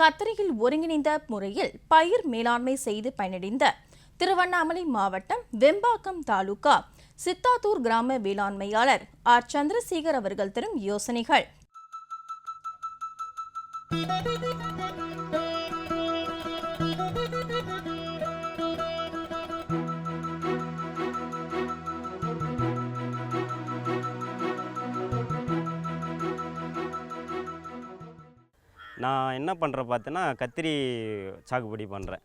கத்தரியில் ஒருங்கிணைந்த முறையில் பயிர் மேலாண்மை செய்து பயனடைந்த திருவண்ணாமலை மாவட்டம் வெம்பாக்கம் தாலுகா சித்தாத்தூர் கிராம வேளாண்மையாளர் ஆர். சந்திரசேகர் அவர்கள் தரும் யோசனைகள். நான் என்ன பண்ணுறேன் பார்த்தீங்கன்னா கத்திரி சாகுபடி பண்ணுறேன்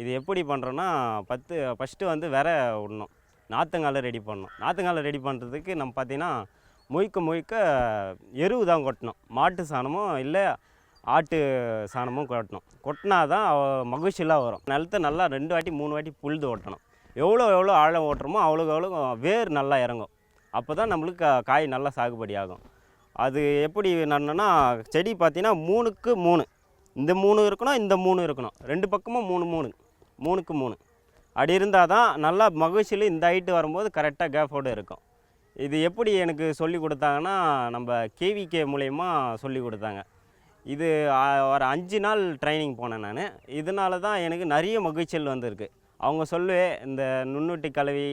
இது எப்படி பண்ணுறேன்னா பத்து ஃபஸ்ட்டு வந்து விர விடணும் நாற்றுங்கால ரெடி பண்ணணும். நாற்றுங்கால ரெடி பண்ணுறதுக்கு நம்ம பார்த்தீங்கன்னா முழுக்க முழுக்க எருவு தான் கொட்டணும். மாட்டு சாணமும் இல்லை ஆட்டு சாணமும் கொட்டணும். கொட்டினா தான் மகிழ்ச்சியெலாம் வரும். நிலத்தை நல்லா ரெண்டு வாட்டி மூணு வாட்டி புழுது ஓட்டணும். எவ்வளோ எவ்வளோ ஆழம் ஓட்டுறோமோ அவ்வளோக்கு அவ்வளோ வேர் நல்லா இறங்கும். அப்போ தான் நம்மளுக்கு காய் நல்லா சாகுபடி ஆகும். அது எப்படி நடணும்னா செடி பார்த்தீங்கன்னா மூணுக்கு மூணு. இந்த மூணு இருக்கணும் இந்த மூணு இருக்கணும். ரெண்டு பக்கமும் மூணு மூணு. மூணுக்கு மூணு. அப்படி இருந்தால் தான் நல்லா மகிழ்ச்சியில் இந்த ஹைட்டு வரும்போது கரெக்டாக கேஃபோடு இருக்கும். இது எப்படி எனக்கு சொல்லி கொடுத்தாங்கன்னா நம்ம கேவிகே மூலயமா சொல்லி கொடுத்தாங்க. இது ஒரு அஞ்சு நாள் ட்ரைனிங் போனேன் நான். இதனால தான் எனக்கு நிறைய மகிழ்ச்சிகள் வந்திருக்கு. அவங்க சொல்லுவே இந்த நுண்ணூட்டி கலவி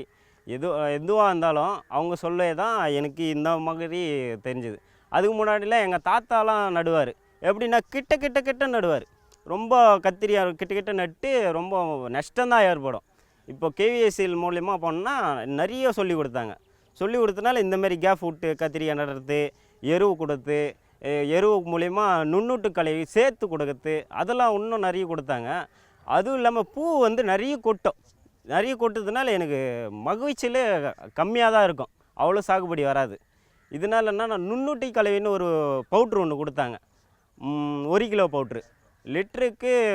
எது எதுவாக இருந்தாலும் அவங்க சொல்லவே தான் எனக்கு இந்த மாதிரி தெரிஞ்சுது. அதுக்கு முன்னாடிலாம் எங்கள் தாத்தாலாம் நடுவார். எப்படின்னா கிட்ட கிட்ட கிட்ட நடுவார். ரொம்ப கத்திரியாக கிட்ட கிட்ட நட்டு ரொம்ப நஷ்டம்தான் ஏற்படும். இப்போ கேவிஎஸ்சிஎல் மூலயமா போனால் நிறைய சொல்லி கொடுத்தாங்க. சொல்லி கொடுத்தனால இந்தமாரி கேப் விட்டு கத்திரிக்காய் நடுறது எருவு கொடுத்து எருவு மூலயமா நுண்ணூட்டு கலவி சேர்த்து கொடுக்குறது அதெல்லாம் இன்னும் நிறைய கொடுத்தாங்க. அதுவும் இல்லாமல் பூ வந்து நிறைய கொட்டும். நிறைய கொட்டுறதுனால எனக்கு மகிழ்ச்சியில் கம்மியாக தான் இருக்கும். அவ்வளோ சாகுபடி வராது. இதனால என்ன நான் நுண்ணூட்டி கலவின்னு ஒரு பவுட்ரு ஒன்று கொடுத்தாங்க. ஒரு கிலோ பவுட்ரு லிட்டருக்கு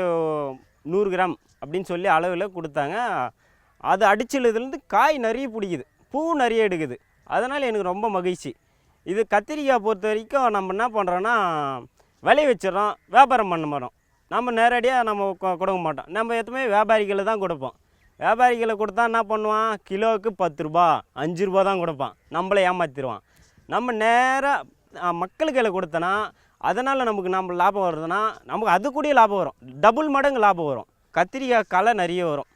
நூறு கிராம் அப்படின்னு சொல்லி அளவில் கொடுத்தாங்க. அது அடிச்சதுலேருந்து காய் நிறைய பிடிக்குது. பூ நிறைய எடுக்குது. அதனால் எனக்கு ரொம்ப மகிழ்ச்சி. இது கத்திரிக்காய் பொறுத்த வரைக்கும் நம்ம என்ன பண்ணுறோன்னா விளைய வச்சிடறோம். வியாபாரம் பண்ண மாட்டோம். நம்ம நேரடியாக நம்ம கொ- கொடுக்க மாட்டோம். நம்ம எதுவுமே வியாபாரிகளை தான் கொடுப்போம். வியாபாரிகளை கொடுத்தா என்ன பண்ணுவான்? கிலோவுக்கு பத்து ரூபா அஞ்சு ரூபா தான் கொடுப்பான். நம்மளை ஏமாற்றிடுவான் நம்ம நேராக மக்களுக்கு கொடுத்தனா அதனால் நமக்கு நம்ம லாபம் வருதுன்னா நமக்கு அது கூடயே லாபம் வரும். டபுள் மடங்கு லாபம் வரும். கத்திரிக்காய் களை நிறைய வரும்.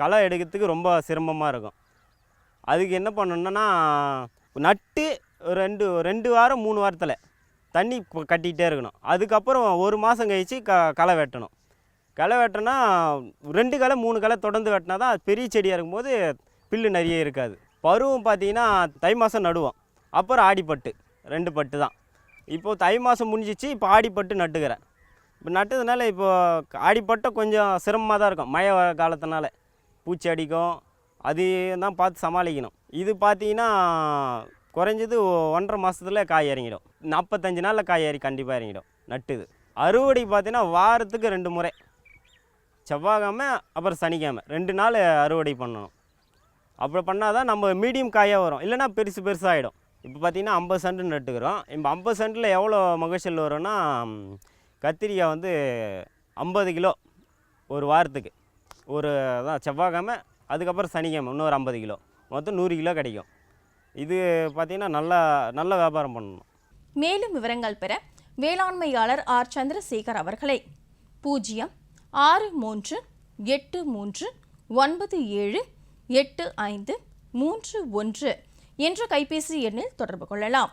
களை எடுக்கிறதுக்கு ரொம்ப சிரமமாக இருக்கும். அதுக்கு என்ன பண்ணணுன்னா நட்டு ஒரு ரெண்டு ரெண்டு வாரம் மூணு வாரத்தில் தண்ணி கட்டிக்கிட்டே இருக்கணும். அதுக்கப்புறம் ஒரு மாதம் கழித்து க களை வெட்டணும். களை வெட்டினா ரெண்டு களை மூணு களை தொடர்ந்து வெட்டினா தான் பெரிய செடியாக இருக்கும்போது பில்லு நிறைய இருக்காது. பருவம் பார்த்தீங்கன்னா தை மாதம் நடுவோம். அப்புறம் ஆடிப்பட்டு ரெண்டு பட்டு தான். இப்போ தை மாதம் முடிஞ்சிச்சு இப்போ ஆடிப்பட்டு நட்டுக்கிறேன். இப்போ நட்டதுனால இப்போது ஆடிப்பட்டை கொஞ்சம் சிரமமாக தான் இருக்கும். மழை வர காலத்தினால பூச்சி அடிக்கும். அது தான் பார்த்து சமாளிக்கணும். இது பார்த்தீங்கன்னா குறைஞ்சது ஒன்றரை மாதத்துல காய் இறங்கிடும். நாற்பத்தஞ்சு நாளில் காய் ஏறி கண்டிப்பாக இறங்கிடும். நட்டுது. அறுவடை பார்த்தீங்கன்னா வாரத்துக்கு ரெண்டு முறை. செவ்வாய்க்கிழமை அப்புறம் சனிக்கிழமை. ரெண்டு நாள் அறுவடை பண்ணணும். அப்படி பண்ணால் தான் நம்ம மீடியம் காயாக வரும். இல்லைன்னா பெருசு பெருசாகிடும் இப்போ பார்த்தீங்கன்னா ஐம்பது சென்ட் நட்டுக்கிறோம் இப்போ ஐம்பது சென்ட்டில் எவ்வளோ மகசூல் வரும்னா கத்திரிக்காய் வந்து ஐம்பது கிலோ ஒரு வாரத்துக்கு. ஒரு அதான் செவ்வாய்க்கிழமை அதுக்கப்புறம் சனிக்கிழமை இன்னொரு ஐம்பது கிலோ. மொத்தம் நூறு கிலோ கிடைக்கும். இது பார்த்திங்கன்னா நல்லா நல்ல வியாபாரம் பண்ணணும். மேலும் விவரங்கள் பெற வேளாண்மையாளர் ஆர். சந்திரசேகர் அவர்களை. பூஜ்ஜியம் ஆறு மூன்று எட்டு மூன்று ஒன்பது ஏழு எட்டு ஐந்து மூன்று ஒன்று என்ற கைபேசி எண்ணில் தொடர்பு கொள்ளலாம்.